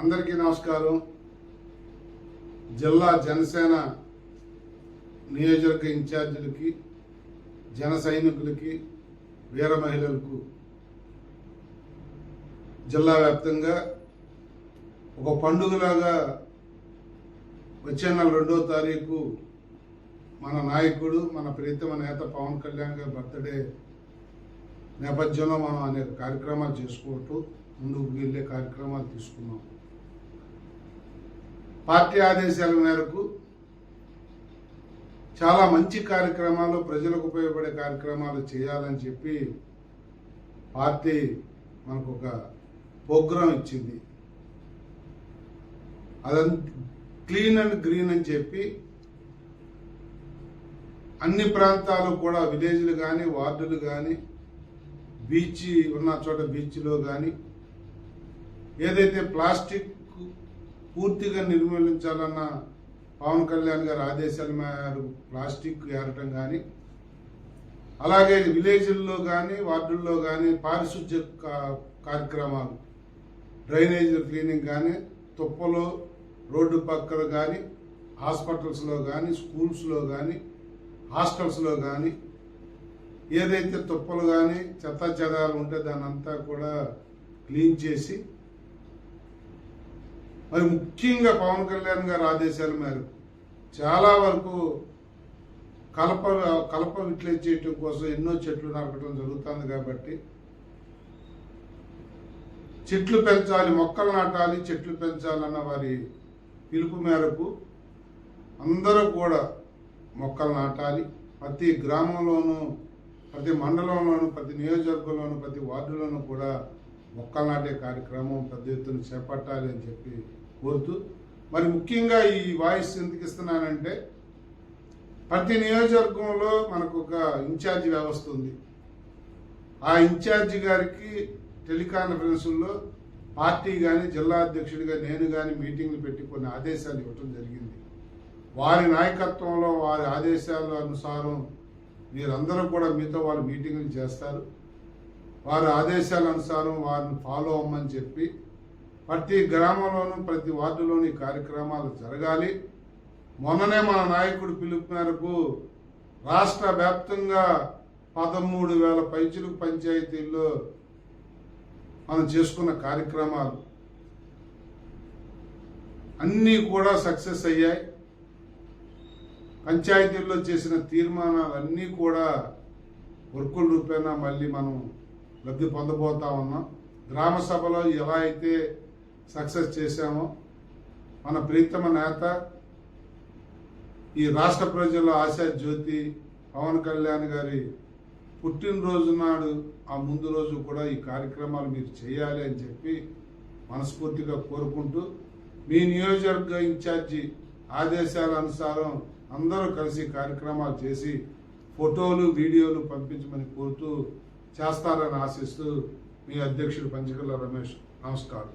అందరికీ నమస్కారం. జిల్లా జనసేన నియోజకవర్గ ఇన్ఛార్జీలకి జన సైనికులకి వీర మహిళలకు జిల్లా వ్యాప్తంగా ఒక పండుగలాగా వచ్చే నెల రెండో తారీఖు మన నాయకుడు మన ప్రీతమ నేత పవన్ కళ్యాణ్ గారి బర్త్డే నేపథ్యంలో మనం అనేక కార్యక్రమాలు చేసుకుంటూ ముందుకు వెళ్ళే కార్యక్రమాలు తీసుకున్నాం. పార్టీ ఆదేశాల మేరకు చాలా మంచి కార్యక్రమాలు ప్రజలకు ఉపయోగపడే కార్యక్రమాలు చేయాలని చెప్పి పార్టీ మనకు ఒక ప్రోగ్రాం ఇచ్చింది. అదంత క్లీన్ అండ్ గ్రీన్ అని చెప్పి అన్ని ప్రాంతాలు కూడా విలేజ్లు కానీ వార్డులు కానీ బీచ్ ఉన్న చోట బీచ్లో కానీ ఏదైతే ప్లాస్టిక్ పూర్తిగా నిర్మూలించాలన్న పవన్ కళ్యాణ్ గారి ఆదేశాల మేరకు ప్లాస్టిక్ ఏరటం కానీ అలాగే విలేజ్ల్లో కానీ వార్డుల్లో కానీ పారిశుద్ధ్య కార్యక్రమాలు డ్రైనేజ్ క్లీనింగ్ కానీ తుప్పలు రోడ్డు పక్కన కానీ హాస్పిటల్స్లో కానీ స్కూల్స్లో కానీ హాస్టల్స్లో కానీ ఏదైతే తుప్పలు కానీ చెత్త చెదాలు ఉంటే దాన్ని అంతా కూడా క్లీన్ చేసి మరి ముఖ్యంగా పవన్ కళ్యాణ్ గారి ఆదేశాల మేరకు చాలా వరకు కలప కలప విట్లేజ్ చేయటం కోసం ఎన్నో చెట్లు నరకడం జరుగుతుంది కాబట్టి చెట్లు పెంచాలి మొక్కలు నాటాలి చెట్లు పెంచాలన్న వారి పిలుపు మేరకు అందరూ కూడా మొక్కలు నాటాలి. ప్రతి గ్రామంలోనూ ప్రతి మండలంలోనూ ప్రతి నియోజకవర్గంలోనూ ప్రతి వార్డులోనూ కూడా మొక్కలు నాటే కార్యక్రమం పెద్ద ఎత్తున చేపట్టాలి అని చెప్పి కోరుతూ మరి ముఖ్యంగా ఈ వాయిస్ ఎందుకు ఇస్తున్నానంటే ప్రతి నియోజకవర్గంలో మనకు ఒక ఇన్ఛార్జి వ్యవస్థ ఉంది. ఆ ఇన్ఛార్జి గారికి టెలికాన్ఫరెన్సుల్లో పార్టీ కానీ జిల్లా అధ్యక్షుడిగా నేను కానీ మీటింగ్లు పెట్టి కొన్ని ఆదేశాలు ఇవ్వటం జరిగింది. వారి నాయకత్వంలో వారి ఆదేశాల అనుసారం మీరందరూ కూడా మీతో వాళ్ళు మీటింగ్లు చేస్తారు. వారి ఆదేశాల అనుసారం వారిని ఫాలో అవ్వమని చెప్పి ప్రతి గ్రామంలోనూ ప్రతి వార్డులోనూ ఈ కార్యక్రమాలు జరగాలి. మొన్ననే మన నాయకుడు పిలుపు మేరకు రాష్ట్ర వ్యాప్తంగా పదమూడు వేల పైచులకు పంచాయతీల్లో మనం చేసుకున్న కార్యక్రమాలు అన్నీ కూడా సక్సెస్ అయ్యాయి. పంచాయతీల్లో చేసిన తీర్మానాలు అన్నీ కూడా వర్కుల రూపేణా మళ్ళీ మనం లబ్ధి పొందబోతా ఉన్నాం. గ్రామ సభలో ఎలా అయితే సక్సెస్ చేశామో. మన ప్రీతమ నేత ఈ రాష్ట్ర ప్రజల ఆశా జ్యోతి పవన్ కళ్యాణ్ గారి పుట్టినరోజు నాడు ఆ ముందు రోజు కూడా ఈ కార్యక్రమాలు మీరు చేయాలి అని చెప్పి మనస్ఫూర్తిగా కోరుకుంటూ మీ నియోజకవర్గ ఇన్ఛార్జి ఆదేశాల అనుసారం అందరూ కలిసి కార్యక్రమాలు చేసి ఫోటోలు వీడియోలు పంపించమని కోరుతూ చేస్తారని ఆశిస్తూ మీ అధ్యక్షుడు పంచకల్ల రమేష్ నమస్కారం.